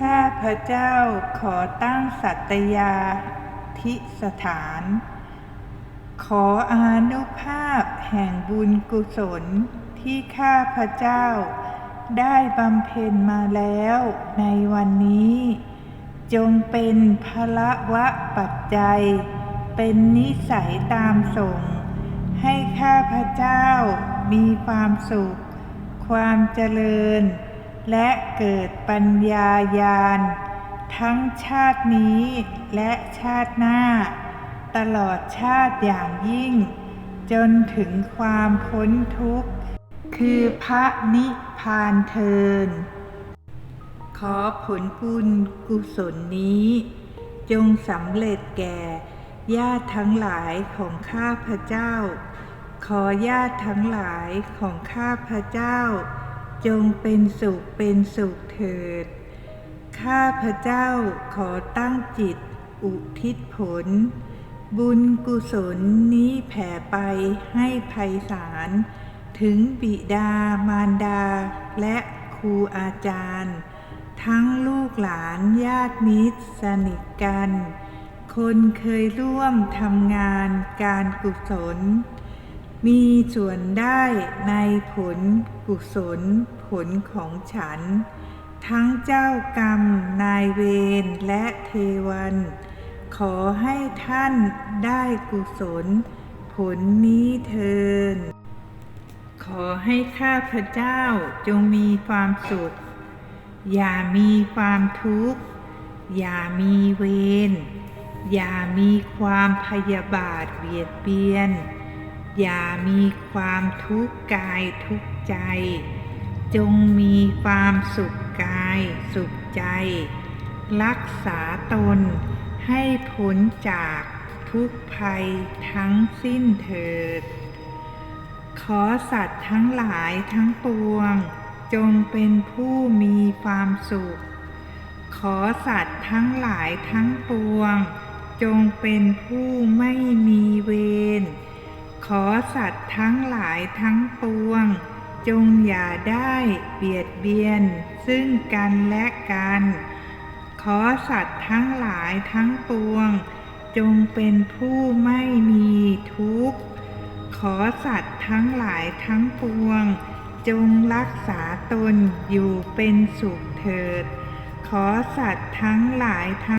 ข้าพระเจ้าขอตั้งสัตยาธิสถาน ขออานุภาพแห่งบุญกุศลที่ข้าพระเจ้าได้บำเพ็ญมาแล้วในวันนี้ จงเป็นพละวะปัจจัย เป็นนิสัยตามส่ง ให้ข้าพระเจ้ามีความสุข ความเจริญ และเกิดปัญญายาณทั้งชาตินี้และชาติหน้า ตลอดชาติอย่างยิ่ง จนถึงความพ้นทุกข์ คือพระนิพพานเทิน ขอผลบุญกุศลนี้ จงสำเร็จแก่ญาติทั้งหลายของข้าพระเจ้า ขอญาติทั้งหลายของข้าพระเจ้า จงเป็นสุขเป็นสุขเถิด ข้าพระเจ้าขอตั้งจิตอุทิศผล บุญกุศลนี้แผ่ไปให้ไพศาลถึงบิดามารดาและครูอาจารย์ ทั้งลูกหลานญาติมิตรสนิทกัน คนเคยร่วมทำงานการกุศล มีส่วนได้ในผลกุศลผลของฉัน ทั้งเจ้ากรรมนายเวรและเทวัน ขอให้ท่านได้กุศล ผลนี้เทิน ขอให้ข้าพเจ้าจงมีความสุข อย่ามีความทุกข์ อย่ามีเวร อย่ามีความพยาบาทเบียดเบียน อย่ามีความทุกข์กายทุกข์ใจ จงมีความสุขกายสุขใจ รักษาตนให้พ้นจากทุกภัยทั้งสิ้นเถิด ขอสัตว์ทั้งหลายทั้งปวง จงเป็นผู้มีความสุข ขอสัตว์ทั้งหลายทั้งปวง จงเป็นผู้ไม่มีเว สัตว์ทั้งหลายทั้งปวง จงอย่าได้เบียดเบียน ซึ่งกันและกัน ขอสัตว์ทั้งหลายทั้งปวง จงเป็นผู้ไม่มีทุกข์ ขอสัตว์ทั้งหลายทั้งปวง จงรักษาตนอยู่เป็นสุขเถิด ขอสัตว์ทั้งหลายทั้ง